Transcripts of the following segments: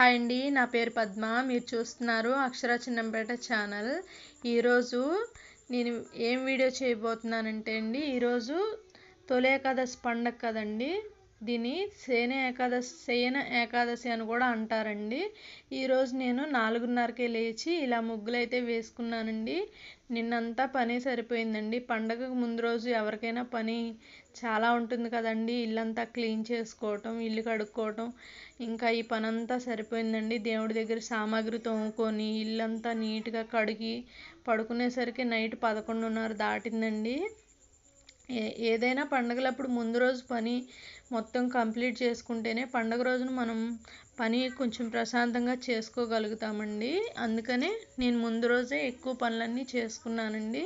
Hi అండి నా పేరు పద్మ. మీరు చూస్తున్నారు అక్షర చిన్నంపేట ఛానల్. ఈరోజు నేను ఏం వీడియో చేయబోతున్నానంటే అండి ఈరోజు తొలి ఏకాదశి పండగ కదండి. దీన్ని సేన ఏకాదశి శయన ఏకాదశి అని కూడా అంటారండి. ఈరోజు నేను నాలుగున్నరకే లేచి ఇలా ముగ్గులైతే వేసుకున్నానండి. నిన్నంతా పని సరిపోయిందండి. పండగకు ముందు రోజు ఎవరికైనా పని చాలా ఉంటుంది కదండి. ఇల్లంతా క్లీన్ చేసుకోవటం ఇల్లు కడుక్కోవటం ఇంకా ఈ పని అంతా సరిపోయిందండి. దేవుడి దగ్గర సామాగ్రి తోముకొని ఇల్లంతా నీట్గా కడిగి పడుకునేసరికి నైట్ పదకొండున్నర దాటిందండి. ఏ ఏదైనా పండగలప్పుడు ముందు రోజు పని మొత్తం కంప్లీట్ చేసుకుంటేనే పండగ రోజున మనం పని కొంచెం ప్రశాంతంగా చేసుకోగలుగుతామండి. అందుకనే నేను ముందు రోజే ఎక్కువ పనులన్నీ చేసుకున్నానండి.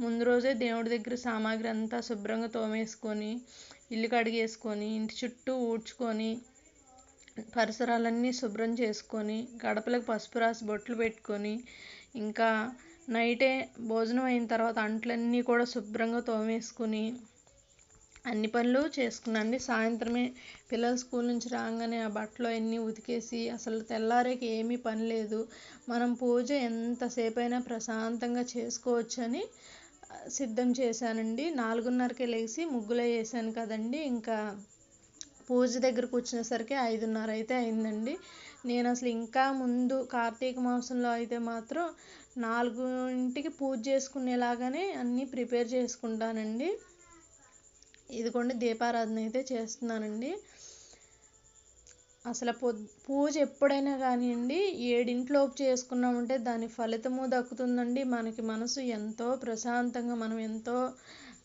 ముందు రోజే దేవుడి దగ్గర సామాగ్రి అంతా శుభ్రంగా తోమేసుకొని ఇల్లు కడిగేసుకొని ఇంటి చుట్టూ ఊడ్చుకొని పరిసరాలన్నీ శుభ్రం చేసుకొని గడపలకు పసుపు రాసి బొట్లు పెట్టుకొని ఇంకా నైటే భోజనం అయిన తర్వాత అంట్లన్నీ కూడా శుభ్రంగా తోమేసుకుని అన్ని పనులు చేసుకున్నాండి సాయంత్రమే పిల్లలు స్కూల్ నుంచి రాగానే ఆ బట్టలు అన్నీ ఉతికేసి అసలు తెల్లారేకి ఏమీ పని లేదు. మనం పూజ ఎంతసేపైనా ప్రశాంతంగా చేసుకోవచ్చని సిద్ధం చేశానండి. నాలుగున్నరకే లేచి ముగ్గులు వేసాను కదండి. ఇంకా పూజ దగ్గరకు కూర్చునేసరికి ఐదున్నర అయితే అయిందండి. నేను అసలు ఇంకా ముందు కార్తీక మాసంలో అయితే మాత్రం నాలుగుంటికి పూజ చేసుకునేలాగానే అన్నీ ప్రిపేర్ చేసుకుంటానండి. ఇదిగోండి దీపారాధన అయితే చేస్తున్నానండి. అసలు పూజ ఎప్పుడైనా కానివ్వండి ఏడింట్లోపు చేసుకున్నామంటే దాని ఫలితము దక్కుతుందండి. మనకి మనసు ఎంతో ప్రశాంతంగా మనం ఎంతో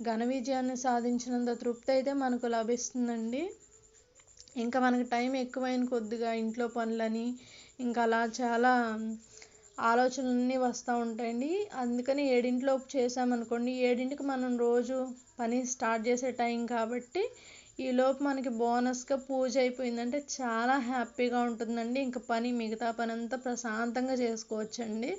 ఘన విజయాన్ని సాధించినంత తృప్తి అయితే మనకు లభిస్తుందండి. ఇంకా మనకి టైం ఎక్కువైన కొద్దిగా ఇంట్లో పనులని ఇంకా అలా చాలా ఆలోచనలన్నీ వస్తూ ఉంటాయండి. అందుకని ఏడింటిలోపు చేసామనుకోండి ఏడింటికి మనం రోజు పని స్టార్ట్ చేసే టైం కాబట్టి ఈలోపు మనకి బోనస్గా పూజ అయిపోయిందంటే చాలా హ్యాపీగా ఉంటుందండి. ఇంకా పని మిగతా పని అంతా ప్రశాంతంగా చేసుకోవచ్చండి.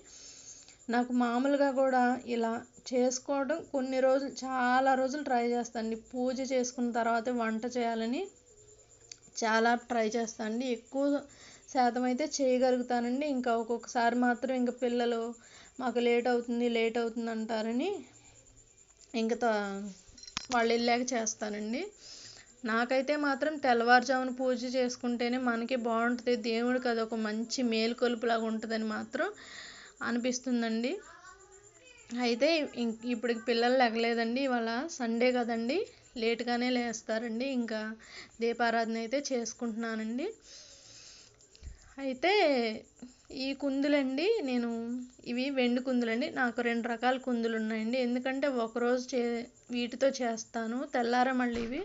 నాకు మామూలుగా కూడా ఇలా చేసుకోవడం కొన్ని రోజులు చాలా రోజులు ట్రై చేస్తానండి. పూజ చేసుకున్న తర్వాత వంట చేయాలని చాలా ట్రై చేస్తానండి. ఎక్కువ శాతం అయితే చేయగలుగుతానండి. ఇంకా ఒక్కొక్కసారి మాత్రం ఇంకా పిల్లలు మాకు లేట్ అవుతుంది లేట్ అవుతుంది అంటారని ఇంకా వాళ్ళు వెళ్ళాక చేస్తానండి. నాకైతే మాత్రం తెల్లవారుజామున పూజ చేసుకుంటేనే మనకి బాగుంటుంది. దేవుడికి అది ఒక మంచి మేలుకొలుపులాగా ఉంటుందని మాత్రం అనిపిస్తుందండి. అయితే ఇప్పటికి పిల్లలు లెగలేదండి. ఇవాళ సండే కదండి. లేట్గానే లేస్తారండి. ఇంకా దీపారాధన అయితే చేసుకుంటున్నానండి. అయితే ఈ కుందులండి నేను ఇవి వెండి కుందులండి. నాకు రెండు రకాల కుందులు ఉన్నాయండి ఎందుకంటే ఒకరోజు చే వీటితో చేస్తాను. తెల్లార మళ్ళీ ఇవి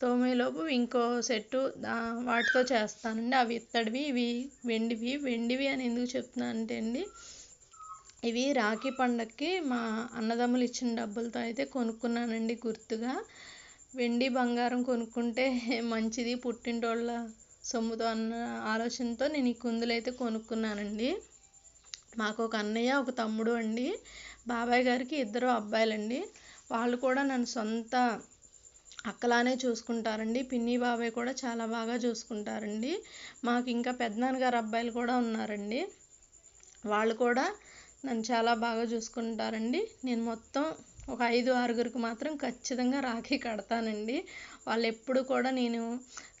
తోమేలోపు ఇంకో సెట్టు వాటితో చేస్తానండి. అవి ఇత్తడివి ఇవి వెండివి. వెండివి అని ఎందుకు చెప్తున్నాను అంటే అండి ఇవి రాఖీ పండక్కి మా అన్నదమ్ములు ఇచ్చిన డబ్బులతో అయితే కొనుక్కున్నానండి గుర్తుగా. వెండి బంగారం కొనుక్కుంటే మంచిది. పుట్టింటోళ్ళ సొమ్ముతో అన్న ఆలోచనతో నేను ఈ కుందులు అయితే కొనుక్కున్నానండి. మాకు ఒక అన్నయ్య ఒక తమ్ముడు అండి. బాబాయ్ గారికి ఇద్దరు అబ్బాయిలండి. వాళ్ళు కూడా నన్ను సొంత అక్కలానే చూసుకుంటారండి. పిన్ని బాబాయ్ కూడా చాలా బాగా చూసుకుంటారండి. మాకు ఇంకా పెద్దనాన్నగారు అబ్బాయిలు కూడా ఉన్నారండి. వాళ్ళు కూడా నన్ను చాలా బాగా చూసుకుంటారండి. నేను మొత్తం ఒక ఐదు ఆరుగురికి మాత్రం ఖచ్చితంగా రాఖీ కడతానండి. వాళ్ళు ఎప్పుడు కూడా నేను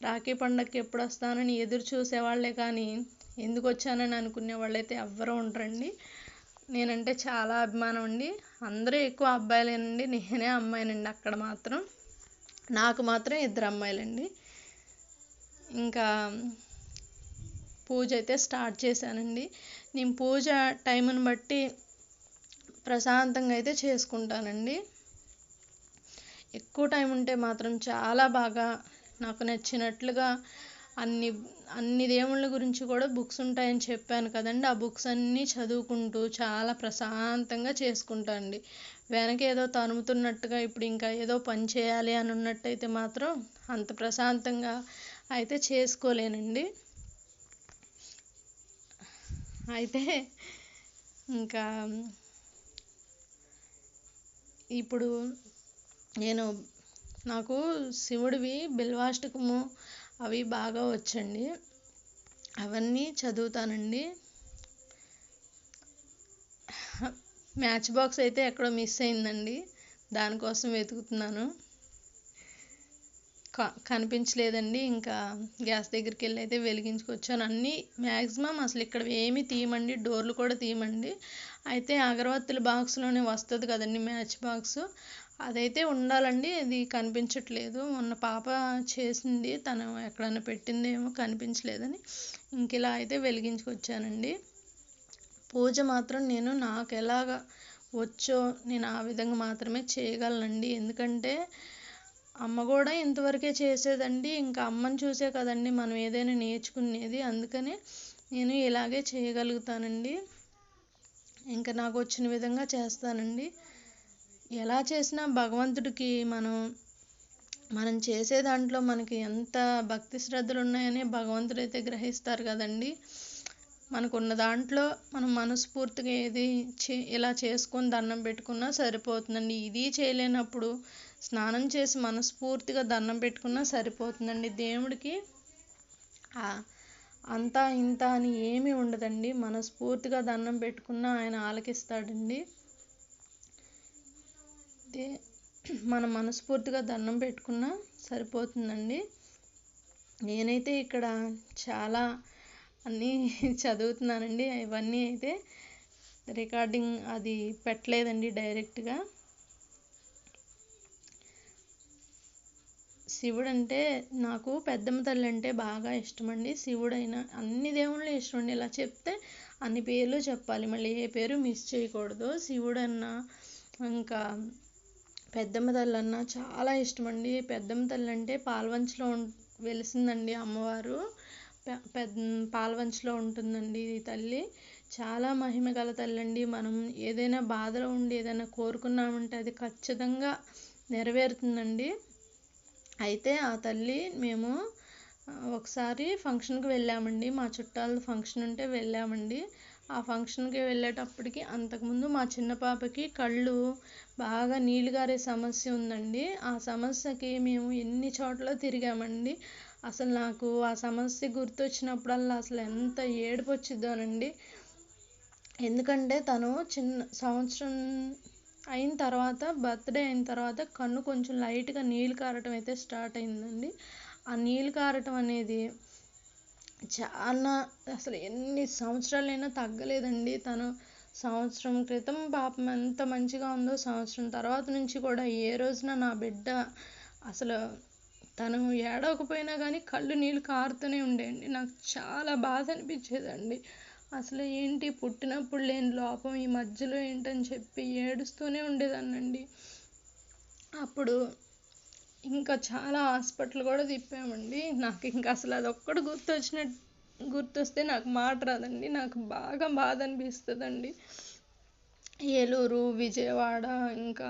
రాఖీ పండగకి ఎప్పుడు వస్తానని ఎదురు చూసేవాళ్ళే కానీ ఎందుకు వచ్చానని అనుకునే వాళ్ళైతే ఎవ్వరూ ఉండరండి. నేనంటే చాలా అభిమానం అండి. అందరూ ఎక్కువ అబ్బాయిలేనండి. నేనే అమ్మాయినండి అక్కడ మాత్రం. నాకు మాత్రం ఇద్దరు అమ్మాయిలండి. ఇంకా పూజ అయితే స్టార్ట్ చేశానండి. నేను పూజ టైంను బట్టి ప్రశాంతంగా అయితే చేసుకుంటానండి. ఎక్కువ టైం ఉంటే మాత్రం చాలా బాగా నాకు నచ్చినట్లుగా అన్ని అన్ని దేవుళ్ళ గురించి కూడా బుక్స్ ఉంటాయని చెప్పాను కదండి. ఆ బుక్స్ అన్నీ చదువుకుంటూ చాలా ప్రశాంతంగా చేసుకుంటా అండి వెనక ఏదో తనుముతున్నట్టుగా ఇప్పుడు ఇంకా ఏదో పని చేయాలి అని ఉన్నట్టయితే మాత్రం అంత ప్రశాంతంగా అయితే చేసుకోలేనండి. అయితే ఇంకా ఇప్పుడు నేను నాకు శివుడివి బిల్వాష్టకము అవి బాగా వచ్చండి. అవన్నీ చదువుతానండి. మ్యాచ్ బాక్స్ అయితే ఎక్కడో మిస్ అయిందండి. దానికోసం వెతుకుతున్నాను. కనిపించలేదండి. ఇంకా గ్యాస్ దగ్గరికి వెళ్ళి అయితే వెలిగించుకొచ్చాను. అన్నీ మ్యాక్సిమం అసలు ఇక్కడ ఏమీ తీయమండి. డోర్లు కూడా తీయమండి. అయితే అగరవత్తుల బాక్స్లోనే వస్తుంది కదండి మ్యాచ్ బాక్స్. అదైతే ఉండాలండి. అది కనిపించట్లేదు. మొన్న పాప చేసింది. తను ఎక్కడన్నా పెట్టిందేమో కనిపించలేదని ఇంక ఇలా అయితే వెలిగించుకొచ్చానండి. పూజ మాత్రం నేను నాకు ఎలాగ వచ్చో నేను ఆ విధంగా మాత్రమే చేయగలనండి. ఎందుకంటే అమ్మ కూడా ఇంతవరకే చేసేదండి. ఇంకా అమ్మని చూసే కదండి మనం ఏదైనా నేర్చుకునేది. అందుకనే నేను ఇలాగే చేయగలుగుతానండి. ఇంకా నాకు వచ్చిన విధంగా చేస్తానండి. ఎలా చేసినా భగవంతుడికి మనం మనం చేసే దాంట్లో మనకి ఎంత భక్తి శ్రద్ధలు ఉన్నాయని భగవంతుడు అయితే గ్రహిస్తారు కదండి. మనకున్న దాంట్లో మనం మనస్ఫూర్తిగా ఏది చే ఇలా చేసుకొని దండం పెట్టుకున్నా సరిపోతుందండి. ఇది చేయలేనప్పుడు స్నానం చేసి మనస్ఫూర్తిగా దండం పెట్టుకున్నా సరిపోతుందండి. దేవుడికి అంతా ఇంత అని ఏమీ ఉండదండి. మనస్ఫూర్తిగా దండం పెట్టుకున్నా ఆయన ఆలకిస్తాడండి. దే మనస్ఫూర్తిగా దండం పెట్టుకున్నా సరిపోతుందండి. నేనైతే ఇక్కడ చాలా అన్నీ చదువుతున్నానండి. ఇవన్నీ అయితే రికార్డింగ్ అది పెట్టలేదండి డైరెక్ట్గా. శివుడు అంటే నాకు పెద్దమ్మ తల్లి అంటే బాగా ఇష్టమండి. శివుడైనా అన్ని దేవుళ్ళు ఇష్టం అండి ఇలా చెప్తే అన్ని పేర్లు చెప్పాలి. మళ్ళీ ఏ పేరు మిస్ చేయకూడదు. శివుడన్నా ఇంకా పెద్దమ్మ తల్లి అన్న చాలా ఇష్టం అండి పెద్దమ్మ తల్లి అంటే పాల్వంచలో ఉం వెలిసిందండి అమ్మవారు. పెద్ద పాల్వంచలో ఉంటుందండి ఈ తల్లి. చాలా మహిమ గల తల్లి అండి మనం ఏదైనా బాధలో ఉండి ఏదైనా కోరుకున్నామంటే అది ఖచ్చితంగా నెరవేరుతుందండి. అయితే ఆ తల్లి మేము ఒకసారి ఫంక్షన్కి వెళ్ళామండి. మా చుట్టాల ఫంక్షన్ ఉంటే వెళ్ళామండి. ఆ ఫంక్షన్కి వెళ్ళేటప్పటికి అంతకుముందు మా చిన్న పాపకి కళ్ళు బాగా నీళ్ళు గారే సమస్య ఉందండి. ఆ సమస్యకి మేము ఎన్ని చోట్ల తిరిగామండి? అసలు నాకు ఆ సమస్య గుర్తొచ్చినప్పుడల్లా అసలు ఎంత ఏడుపు వచ్చిద్దోనండి ఎందుకంటే తను చిన్న సంవత్సరం అయిన తర్వాత బర్త్డే అయిన తర్వాత కన్ను కొంచెం లైట్గా నీళ్ళు కారటం అయితే స్టార్ట్ అయిందండి. ఆ నీళ్ళు కారటం అనేది చాలా అసలు ఎన్ని సంవత్సరాలైనా తగ్గలేదండి. తను సంవత్సరం క్రితం పాపం ఎంత మంచిగా ఉందో సంవత్సరం తర్వాత నుంచి కూడా ఏ రోజున నా బిడ్డ అసలు తను ఏడవకపోయినా కానీ కళ్ళు నీళ్ళు కారుతూనే ఉండేయండి. నాకు చాలా బాధ అనిపించేదండి. అసలు ఏంటి? పుట్టినప్పుడు లేని లోపం ఈ మధ్యలో ఏంటని చెప్పి ఏడుస్తూనే ఉండేదాన్నండి. అప్పుడు ఇంకా చాలా హాస్పిటల్ కూడా తిప్పామండి. నాకు ఇంకా అసలు అది ఒక్కటి గుర్తొచ్చినట్టు గుర్తొస్తే నాకు మాట రాదండి. నాకు బాగా బాధ అనిపిస్తుందండి. ఏలూరు విజయవాడ ఇంకా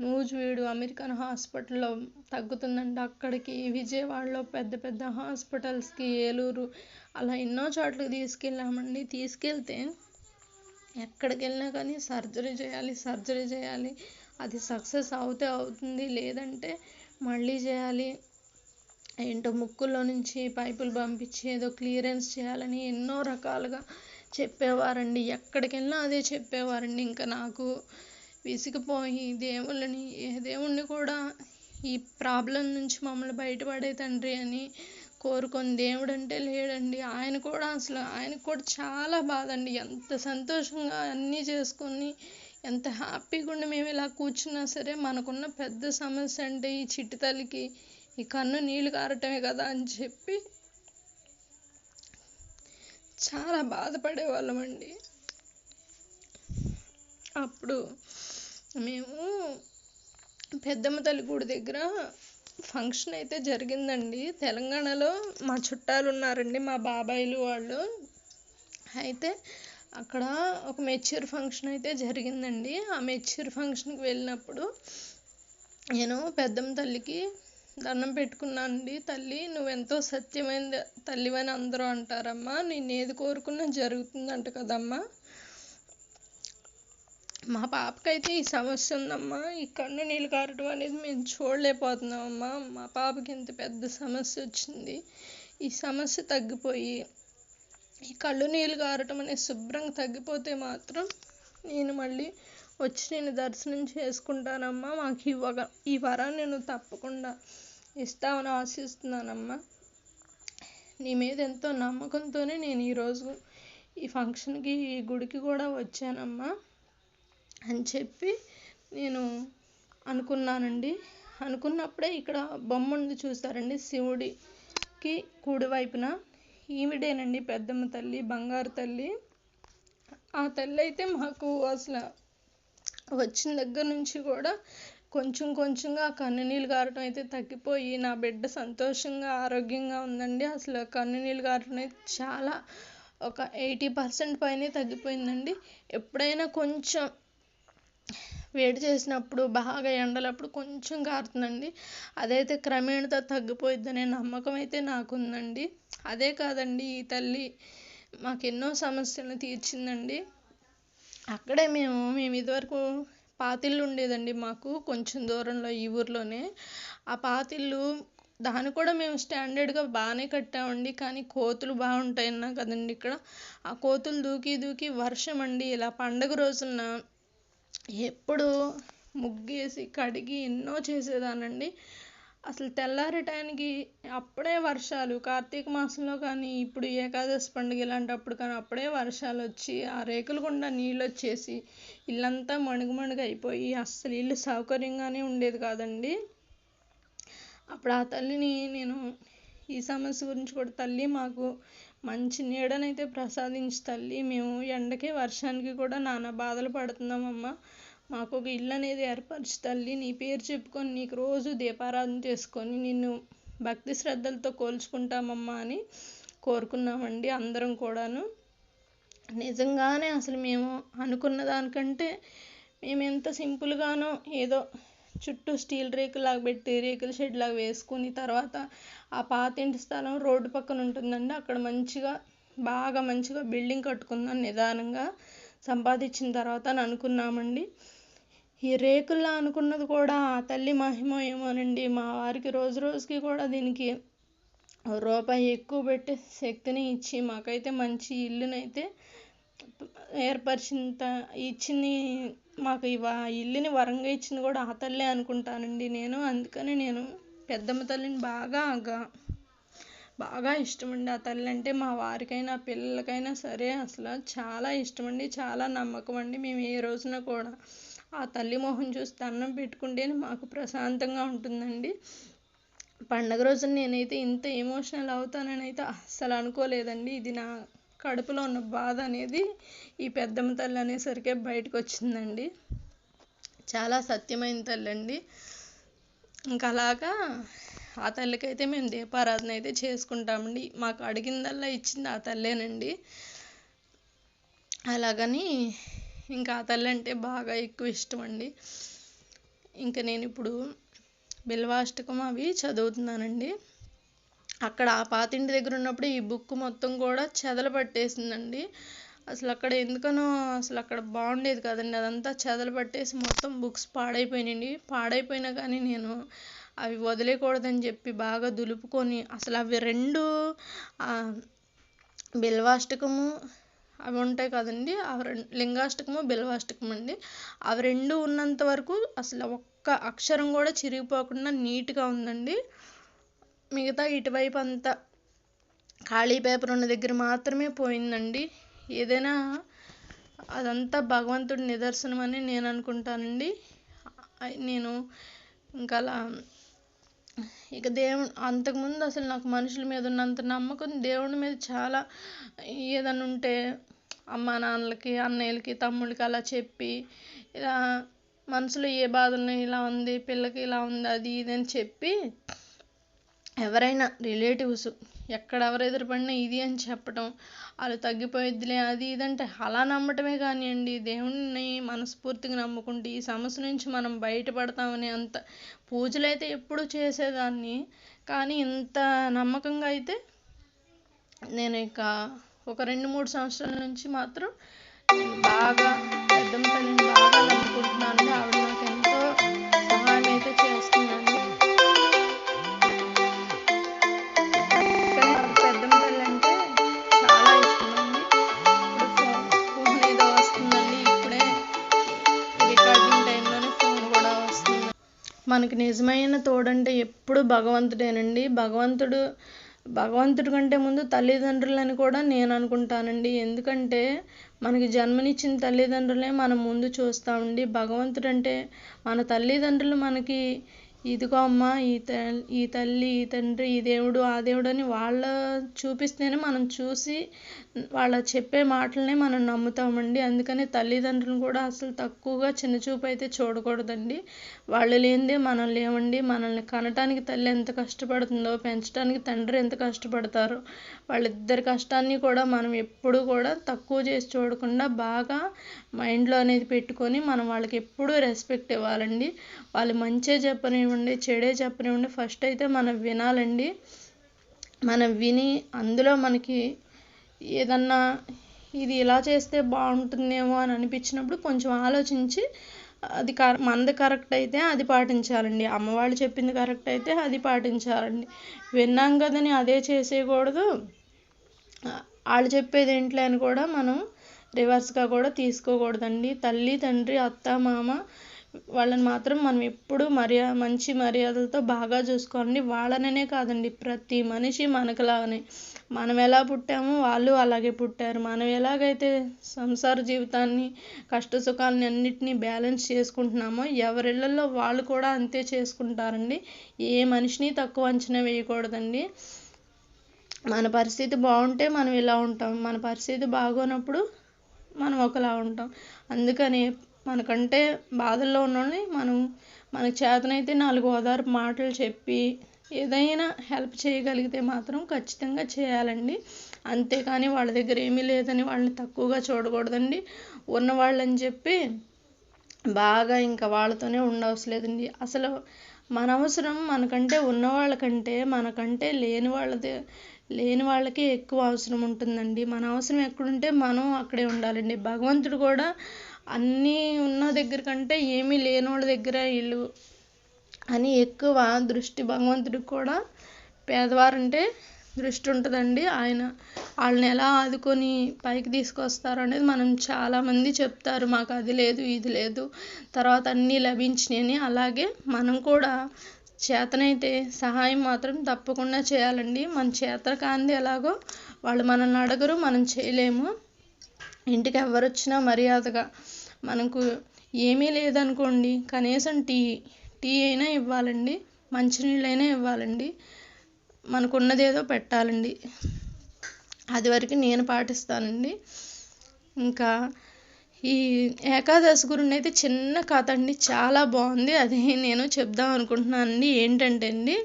నూజివీడు అమెరికన్ హాస్పిటల్లో తగ్గుతుందంటే అక్కడికి. విజయవాడలో పెద్ద పెద్ద హాస్పిటల్స్కి ఏలూరు అలా ఎన్నో చోట్లకి తీసుకెళ్ళామండి. తీసుకెళ్తే ఎక్కడికి వెళ్ళినా కానీ సర్జరీ చేయాలి సర్జరీ చేయాలి. అది సక్సెస్ అవుతే అవుతుంది. లేదంటే మళ్ళీ చేయాలి. ఏంటో ముక్కులో నుంచి పైపులు పంపించి ఏదో క్లియరెన్స్ చేయాలని ఎన్నో రకాలుగా చెప్పేవారండి. ఎక్కడికి వెళ్ళినా అదే చెప్పేవారండి. ఇంకా నాకు విసిగిపోయి దేవుళ్ళని ఏ దేవుణ్ణి కూడా ఈ ప్రాబ్లం నుంచి మమ్మల్ని బయటపడే తండ్రి అని కోరుకొని దేవుడు అంటే లేడండి. ఆయన కూడా అసలు ఆయనకు కూడా చాలా బాధ అండి ఎంత సంతోషంగా అన్నీ చేసుకొని ఎంత హ్యాపీగా ఉండి మేము ఇలా కూర్చున్నా సరే మనకున్న పెద్ద సమస్య అంటే ఈ చిట్టి తల్లికి ఈ కన్ను నీళ్ళు కారటమే కదా అని చెప్పి చాలా బాధపడేవాళ్ళం అండి. అప్పుడు మేము పెద్దమ్మ తల్లి గుడి దగ్గర ఫంక్షన్ అయితే జరిగిందండి. తెలంగాణలో మా చుట్టాలు ఉన్నారండి మా బాబాయిలు వాళ్ళు. అయితే అక్కడ ఒక మెచ్యూర్ ఫంక్షన్ అయితే జరిగిందండి. ఆ మెచ్యూర్ ఫంక్షన్కి వెళ్ళినప్పుడు నేను పెద్దమ్మ తల్లికి దండం పెట్టుకున్నానండి తల్లి నువ్వెంతో సత్యమైన తల్లివని అందరూ అంటారమ్మా. నేను ఏది కోరుకున్నా జరుగుతుందంట కదమ్మా. మా పాపకైతే ఈ సమస్య ఉందమ్మా. ఈ కన్ను నీళ్ళు కారటం అనేది మేము చూడలేకపోతున్నామమ్మా. మా పాపకి ఇంత పెద్ద సమస్య వచ్చింది. ఈ సమస్య తగ్గిపోయి ఈ కళ్ళు నీళ్ళు కారటం అనేది శుభ్రంగా తగ్గిపోతే మాత్రం నేను మళ్ళీ వచ్చి నేను దర్శనం చేసుకుంటానమ్మా. మాకు ఈ వగ ఈ వరాన్ని నేను తప్పకుండా ఇస్తామని ఆశిస్తున్నానమ్మా. నీ మీద ఎంతో నమ్మకంతోనే నేను ఈరోజు ఈ ఫంక్షన్కి ఈ గుడికి కూడా వచ్చానమ్మా. అని చెప్పి నేను అనుకున్నానండి. అనుకున్నప్పుడే ఇక్కడ బొమ్మ ఉంది చూసారండి శివుడికి కుడివైపున ఈవిడేనండి పెద్దమ్మ తల్లి బంగారు తల్లి. ఆ తల్లి అయితే మాకు అసలు వచ్చిన దగ్గర నుంచి కూడా కొంచెం కొంచెంగా కన్నునీళ్ళు గారటం అయితే తగ్గిపోయి నా బిడ్డ సంతోషంగా ఆరోగ్యంగా ఉందండి. అసలు కన్నునీళ్ళు గారటం అయితే చాలా ఒక ఎయిటీ పర్సెంట్ పైనే తగ్గిపోయిందండి. ఎప్పుడైనా కొంచెం వేడి చేసినప్పుడు బాగా ఎండలప్పుడు కొంచెం కారుతుందండి. అదైతే క్రమేణతో తగ్గిపోయిద్దనే నమ్మకం అయితే నాకుందండి. అదే కాదండి ఈ తల్లి మాకు ఎన్నో సమస్యలను తీర్చిందండి. అక్కడే మేము మేము ఇదివరకు పాతిల్లు ఉండేదండి మాకు కొంచెం దూరంలో ఈ ఊర్లోనే. ఆ పాతిల్లు దాన్ని కూడా మేము స్టాండర్డ్గా బాగానే కట్టామండి కానీ కోతులు బాగుంటాయన్నా కదండి ఇక్కడ. ఆ కోతులు దూకి దూకి వర్షం అండి ఇలా పండగ రోజున ఎప్పుడు ముగ్గేసి కడిగి ఎన్నో చేసేదానండి అసలు తెల్లారే టైంకి అప్పుడే వర్షాలు కార్తీక మాసంలో కానీ ఇప్పుడు ఏకాదశి పండుగ ఇలాంటప్పుడు కానీ అప్పుడే వర్షాలు వచ్చి ఆ రేకులు గుండా నీళ్ళు వచ్చేసి ఇల్లంతా మణుగు మణుగు అయిపోయి అస్సలు ఇల్లు సౌకర్యంగానే ఉండేది కాదండి. అప్పుడు ఆ తల్లిని నేను ఈ సమస్య గురించి కూడా తల్లి మాకు మంచి నీడనైతే ప్రసాదించి తల్లి. మేము ఎండకి వర్షానికి కూడా నానా బాధలు పడుతున్నామమ్మా మాకు ఒక ఇల్లు అనేది ఏర్పరిచి తల్లి. నీ పేరు చెప్పుకొని నీకు రోజు దీపారాధన చేసుకొని నిన్ను భక్తి శ్రద్ధలతో కోల్చుకుంటామమ్మా అని కోరుకున్నామండి అందరం కూడాను. నిజంగానే అసలు మేము అనుకున్న దానికంటే మేము ఎంత సింపుల్గానో ఏదో చుట్టూ స్టీల్ రేకులాగా పెట్టి రేకుల షెడ్ లాగా వేసుకుని తర్వాత ఆ పాతింటి స్థలం రోడ్డు పక్కన ఉంటుందండి. అక్కడ మంచిగా బాగా మంచిగా బిల్డింగ్ కట్టుకుందాం నిదానంగా సంపాదించిన తర్వాత అని అనుకున్నామండి. ఈ రేకుల్లా అనుకున్నది కూడా ఆ తల్లి మహిమ ఏమోనండి. మా వారికి రోజు రోజుకి కూడా దీనికి రూపాయి ఎక్కువ పెట్టే శక్తిని ఇచ్చి మాకైతే మంచి ఇల్లునైతే ఏర్పరిచింత ఇచ్చింది మాకు ఇవా ఇల్లుని వరంగా ఇచ్చింది కూడా ఆ తల్లే అనుకుంటానండి నేను. అందుకని నేను పెద్దమ్మ తల్లిని బాగా బాగా ఇష్టమండి ఆ తల్లి. అంటే మా వారికైనా పిల్లలకైనా సరే అసలు చాలా ఇష్టమండి చాలా నమ్మకం అండి. మేము ఏ రోజున కూడా ఆ తల్లి మొహం చూసి దండం పెట్టుకుంటేనే మాకు ప్రశాంతంగా ఉంటుందండి. పండగ రోజున నేనైతే ఇంత ఎమోషనల్ అవుతానని అయితే అస్సలు అనుకోలేదండి. ఇది నా కడుపులో ఉన్న బాధ అనేది ఈ పెద్దమ్మ తల్లి అనేసరికి బయటకు వచ్చిందండి చాలా సత్యమైన తల్లి అండి ఇంకా అలాగా ఆ తల్లికైతే మేము దీపారాధన అయితే చేసుకుంటామండి. మాకు అడిగిందల్లా ఇచ్చింది ఆ తల్లేనండి. అలాగని ఇంకా ఆ తల్లి అంటే బాగా ఎక్కువ ఇష్టం అండి ఇంకా నేను ఇప్పుడు బిల్వాష్టకం అవి చదువుతున్నానండి. అక్కడ ఆ పాతింటి దగ్గర ఉన్నప్పుడు ఈ బుక్ మొత్తం కూడా చెదలు పట్టేసిందండి. అసలు అక్కడ ఎందుకనో అసలు అక్కడ బాగుండేది కదండి. అదంతా చెదలు పట్టేసి మొత్తం బుక్స్ పాడైపోయినాయండి. పాడైపోయినా కానీ నేను అవి వదిలేయకూడదని చెప్పి బాగా దులుపుకొని అసలు అవి రెండు బిల్వాష్టకము అవి ఉంటాయి కదండి. అవి రెండు లింగాష్టకము బిల్వాష్టకం అండి అవి రెండు ఉన్నంత వరకు అసలు ఒక్క అక్షరం కూడా చిరిగిపోకుండా నీట్గా ఉందండి. మిగతా ఇటువైపు అంతా ఖాళీ పేపర్ ఉన్న దగ్గర మాత్రమే పోయిందండి. ఏదైనా అదంతా భగవంతుడి నిదర్శనం అని నేను అనుకుంటానండి. నేను ఇంకా అలా ఇక దేవుడు అంతకుముందు అసలు నాకు మనుషుల మీద ఉన్నంత నమ్మకం దేవుడి మీద చాలా ఏదైనా ఉంటే అమ్మా నాన్నలకి అన్నయ్యలకి తమ్ముళ్ళకి అలా చెప్పి ఇలా మనసులో ఏ బాధ ఉన్నాయి ఇలా ఉంది పిల్లకి ఇలా ఉంది అది ఇది అని చెప్పి ఎవరైనా రిలేటివ్స్ ఎక్కడ ఎవరు ఎదురుపడినా ఇది అని చెప్పటం వాళ్ళు తగ్గిపోయిద్దిలే అది ఇది అంటే అలా నమ్మటమే కానివ్వండి దేవుణ్ణి మనస్ఫూర్తిగా నమ్ముకుంటే ఈ సమస్య నుంచి మనం బయటపడతామని అంత పూజలు అయితే ఎప్పుడు చేసేదాన్ని. కానీ ఇంత నమ్మకంగా అయితే నేను ఇక ఒక రెండు మూడు సంవత్సరాల నుంచి మాత్రం నేను బాగా పెద్దమ్మ తల్లిని బాగా నమ్ముకుంటున్నాను ఆవిడ మనకి నిజమైన తోడంటే ఎప్పుడు భగవంతుడేనండి. భగవంతుడు భగవంతుడి కంటే ముందు తల్లిదండ్రులని కూడా నేను అనుకుంటానండి. ఎందుకంటే మనకి జన్మనిచ్చిన తల్లిదండ్రులే మనం ముందు చూస్తామండి. భగవంతుడు అంటే మన తల్లిదండ్రులు మనకి ఇదిగో అమ్మ ఈ త ఈ తల్లి ఈ తండ్రి ఈ దేవుడు ఆ దేవుడు అని వాళ్ళ చూపిస్తేనే మనం చూసి వాళ్ళ చెప్పే మాటలనే మనం నమ్ముతామండి. అందుకని తల్లిదండ్రులను కూడా అసలు తక్కువగా చిన్న చూపు అయితే చూడకూడదండి. వాళ్ళు లేనిదే మనం లేవండి. మనల్ని కనటానికి తల్లి ఎంత కష్టపడుతుందో పెంచడానికి తండ్రి ఎంత కష్టపడతారో వాళ్ళిద్దరి కష్టాన్ని కూడా మనం ఎప్పుడు కూడా తక్కువ చేసి చూడకుండా బాగా మైండ్లో అనేది పెట్టుకొని మనం వాళ్ళకి ఎప్పుడూ రెస్పెక్ట్ ఇవ్వాలండి. వాళ్ళు మంచే చెప్పనివ్వండి చెడే చెప్పనివ్వండి ఫస్ట్ అయితే మనం వినాలండి. మనం విని అందులో మనకి ఏదన్నా ఇది ఇలా చేస్తే బాగుంటుందేమో అని అనిపించినప్పుడు కొంచెం ఆలోచించి అది కర మనది కరెక్ట్ అయితే అది పాటించాలండి. అమ్మవాళ్ళు చెప్పింది కరెక్ట్ అయితే అది పాటించాలండి. విన్నాం కదని అదే చేసేయకూడదు. వాళ్ళు చెప్పేది ఏంట్లే అని కూడా మనం రివర్స్గా కూడా తీసుకోకూడదండి. తల్లి తండ్రి అత్త మామ వాళ్ళని మాత్రం మనం ఎప్పుడూ మర్యా మంచి మర్యాదలతో బాగా చూసుకోండి వాళ్ళననే కాదండి ప్రతి మనిషి మనకులాగానే. మనం ఎలా పుట్టామో వాళ్ళు అలాగే పుట్టారు. మనం ఎలాగైతే సంసార జీవితాన్ని కష్ట సుఖాలని అన్నిటినీ బ్యాలెన్స్ చేసుకుంటున్నామో ఎవరిళ్ళల్లో వాళ్ళు కూడా అంతే చేసుకుంటారండి. ఏ మనిషిని తక్కువ అంచనా వేయకూడదండి. మన పరిస్థితి బాగుంటే మనం ఇలా ఉంటాం. మన పరిస్థితి బాగోనప్పుడు మనం ఒకలా ఉంటాం. అందుకని మనకంటే బాధల్లో ఉన్నోళ్ళని మనం మనకు చేతనైతే నాలుగు ఓదార్పు మాటలు చెప్పి ఏదైనా హెల్ప్ చేయగలిగితే మాత్రం ఖచ్చితంగా చేయాలండి. అంతేకాని వాళ్ళ దగ్గర ఏమీ లేదని వాళ్ళని తక్కువగా చూడకూడదండి. ఉన్నవాళ్ళని చెప్పి బాగా ఇంకా వాళ్ళతోనే ఉండవసరం లేదండి. అసలు మన అవసరం మనకంటే ఉన్నవాళ్ళకంటే మనకంటే లేని వాళ్ళదే లేని వాళ్ళకి ఎక్కువ అవసరం ఉంటుందండి. మన అవసరం ఎక్కడుంటే మనం అక్కడే ఉండాలండి. భగవంతుడు కూడా అన్నీ ఉన్న దగ్గర కంటే ఏమీ లేనోళ్ళ దగ్గర వీళ్ళు అని ఎక్కువ దృష్టి భగవంతుడికి కూడా పేదవారంటే దృష్టి ఉంటుందండి. ఆయన వాళ్ళని ఎలా ఆదుకొని పైకి తీసుకొస్తారు అనేది మనం చాలామంది చెప్తారు. మాకు అది లేదు ఇది లేదు. తర్వాత అన్నీ లభించినాయని అలాగే మనం కూడా చేతనైతే సహాయం మాత్రం తప్పకుండా చేయాలండి. మన చేత కాంది ఎలాగో వాళ్ళు మనల్ని అడగరు మనం చేయలేము. ఇంటికి ఎవరు వచ్చినా మర్యాదగా మనకు ఏమీ లేదనుకోండి కనీసం టీ టీ అయినా ఇవ్వాలండి మంచినీళ్ళైనా ఇవ్వాలండి మనకున్నదేదో పెట్టాలండి. అది వరకు నేను పాటిస్తానండి. ఇంకా ఈ ఏకాదశి గురించి అయితే చిన్న కథ అండి చాలా బాగుంది. అది నేను చెప్దాం అనుకుంటున్నానండి. ఏంటంటే అండి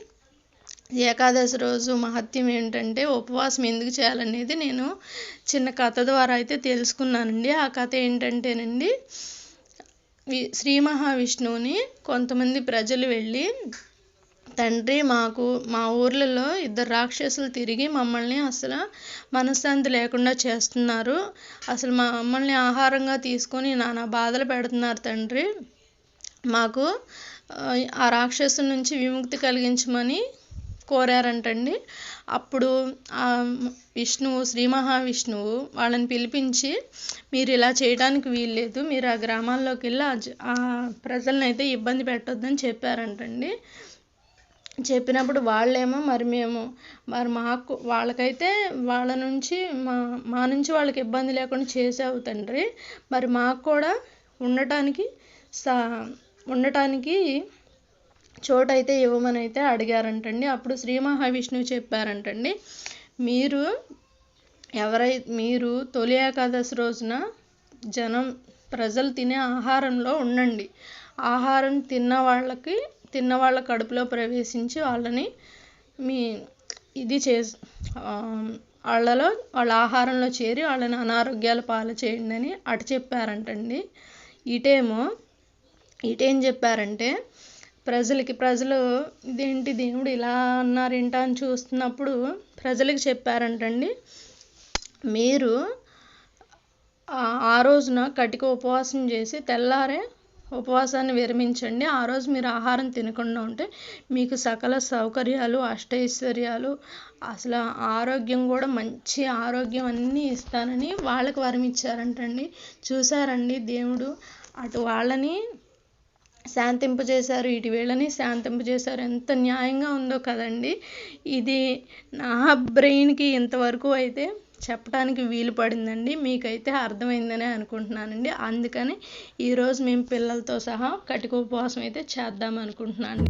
ఏకాదశి రోజు మహత్యం ఏంటంటే ఉపవాసం ఎందుకు చేయాలనేది నేను చిన్న కథ ద్వారా అయితే తెలుసుకున్నానండి. ఆ కథ ఏంటంటేనండి శ్రీ మహావిష్ణువుని కొంతమంది ప్రజలు వెళ్ళి తండ్రి మాకు మా ఊర్లలో ఇద్దరు రాక్షసులు తిరిగి మమ్మల్ని అసలు మనశ్శాంతి లేకుండా చేస్తున్నారు. అసలు మా మమ్మల్ని ఆహారంగా తీసుకొని నానా బాధలు పెడుతున్నారు తండ్రి. మాకు ఆ, ఆ రాక్షసుల నుంచి విముక్తి కలిగించమని కోరారంటండి. అప్పుడు విష్ణువు శ్రీ మహావిష్ణువు వాళ్ళని పిలిపించి మీరు ఇలా చేయడానికి వీల్లేదు. మీరు ఆ గ్రామాల్లోకి వెళ్ళి ఆ ఆ ప్రజలను అయితే ఇబ్బంది పెట్టొద్దని చెప్పారంటండి. చెప్పినప్పుడు వాళ్ళేమో మరి మేము మరి మాకు వాళ్ళకైతే వాళ్ళ నుంచి మా మా నుంచి వాళ్ళకి ఇబ్బంది లేకుండా చేసావు తండ్రి. మరి మాకు కూడా ఉండటానికి సా ఉండటానికి చోటైతే ఇవ్వమని అయితే అడిగారంటండి. అప్పుడు శ్రీ మహావిష్ణువు చెప్పారంటండి మీరు ఎవరై మీరు తొలి ఏకాదశి రోజున జనం ప్రజలు తినే ఆహారంలో ఉండండి. ఆహారం తిన్న వాళ్ళకి తిన్న వాళ్ళ కడుపులో ప్రవేశించి వాళ్ళని మీ ఇది చే వాళ్ళలో వాళ్ళ ఆహారంలో చేరి వాళ్ళని అనారోగ్యాల పాలు చేయండి అని అటు చెప్పారంటండి. ఇటేమో ఇటేం చెప్పారంటే ప్రజలకి ప్రజలు ఇదేంటి దేవుడు ఇలా అన్నారేంటా అని చూస్తున్నప్పుడు ప్రజలకి చెప్పారంటండి. మీరు ఆ- ఆ రోజున కటిక ఉపవాసం చేసి తెల్లారే ఉపవాసాన్ని విరమించండి. ఆ రోజు మీరు ఆహారం తినకుండా ఉంటే మీకు సకల సౌకర్యాలు అష్టైశ్వర్యాలు అసలు ఆరోగ్యం కూడా మంచి ఆరోగ్యం అన్నీ ఇస్తానని వాళ్ళకి వరం ఇచ్చారంటండి చూసారండి దేవుడు అటు వాళ్ళని శాంతింపజేశారు ఇటు వీళ్ళని శాంతింపజేశారు ఎంత న్యాయంగా ఉందో కదండి. ఇది నా బ్రెయిన్కి ఇంతవరకు అయితే చెప్పడానికి వీలు పడిందండి. మీకైతే అర్థమైందనే అనుకుంటున్నానండి. అందుకని ఈరోజు మేము పిల్లలతో సహా కటిక ఉపవాసం అయితే చేద్దాం అనుకుంటున్నాను.